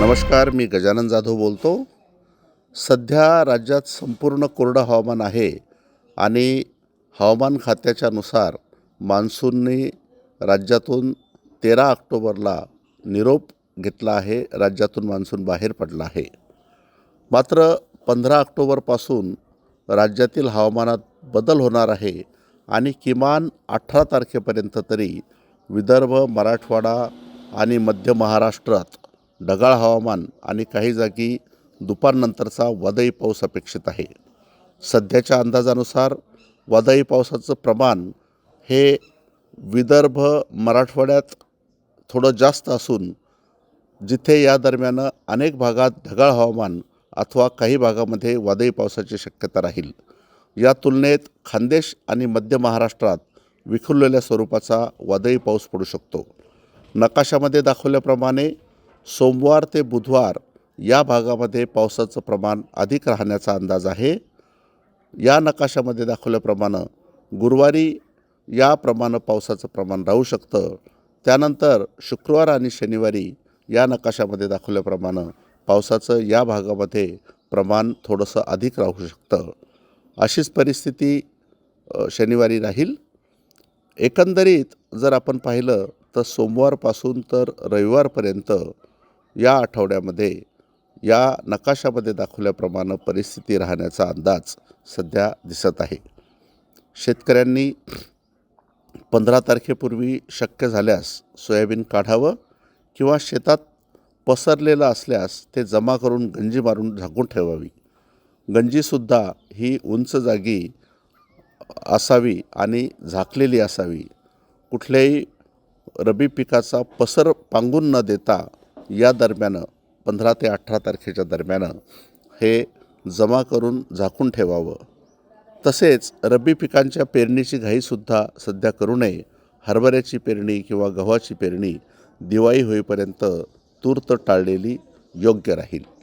नमस्कार मी गजानन जाधव बोलतो. सध्या राज्यात संपूर्ण कोरडं हवामान आहे आणि हवामान खात्याच्यानुसार मान्सूनने राज्यातून तेरा ऑक्टोबरला निरोप घेतला आहे राज्यातून मान्सून बाहेर पडला आहे. मात्र पंधरा ऑक्टोबरपासून राज्यातील हवामानात बदल होणार आहे आणि किमान अठरा तारखेपर्यंत तरी विदर्भ मराठवाडा आणि मध्य महाराष्ट्रात ढगाळ हवामान आणि काही जागी दुपारनंतरचा वादळी पाऊस अपेक्षित आहे. सध्याच्या अंदाजानुसार वादळी पावसाचं प्रमाण हे विदर्भ मराठवाड्यात थोडं जास्त असून जिथे या दरम्यान अनेक भागात ढगाळ हवामान अथवा काही भागामध्ये वादळी पावसाची शक्यता राहील. या तुलनेत खानदेश आणि मध्य महाराष्ट्रात विखुरलेल्या स्वरूपाचा वादळी पाऊस पडू शकतो. नकाशामध्ये दाखवल्याप्रमाणे सोमवार ते बुधवार या भागामध्ये पावसाचं प्रमाण अधिक राहण्याचा अंदाज आहे. या नकाशामध्ये दाखवल्याप्रमाणे गुरुवारी या प्रमाणं पावसाचं प्रमाण राहू शकतं. त्यानंतर शुक्रवार आणि शनिवारी या नकाशामध्ये दाखवल्याप्रमाणे पावसाचं या भागामध्ये प्रमाण थोडंसं अधिक राहू शकतं. अशीच परिस्थिती शनिवारी राहील. एकंदरीत जर आपण पाहिलं तर सोमवारपासून तर रविवारपर्यंत या आठवड्यामध्ये या नकाशामध्ये दाखवल्याप्रमाणे परिस्थिती राहण्याचा अंदाज सध्या दिसत आहे. शेतकऱ्यांनी पंधरा तारखेपूर्वी शक्य झाल्यास सोयाबीन काढावं किंवा शेतात पसरलेलं असल्यास ते जमा करून गंजी मारून झाकून ठेवावी. गंजीसुद्धा ही उंच जागी असावी आणि झाकलेली असावी. कुठल्याही रबी पिकाचा पसर पांगून न देता या दरम्यान पंधरा ते अठरा तारखेच्या दरम्यान हे जमा करून झाकून ठेवावं. तसेच रब्बी पिकांच्या पेरणीची घाईसुद्धा सध्या करू नये. हरभऱ्याची पेरणी किंवा गव्हाची पेरणी दिवाळी होईपर्यंत तूर्त टाळलेली योग्य राहील.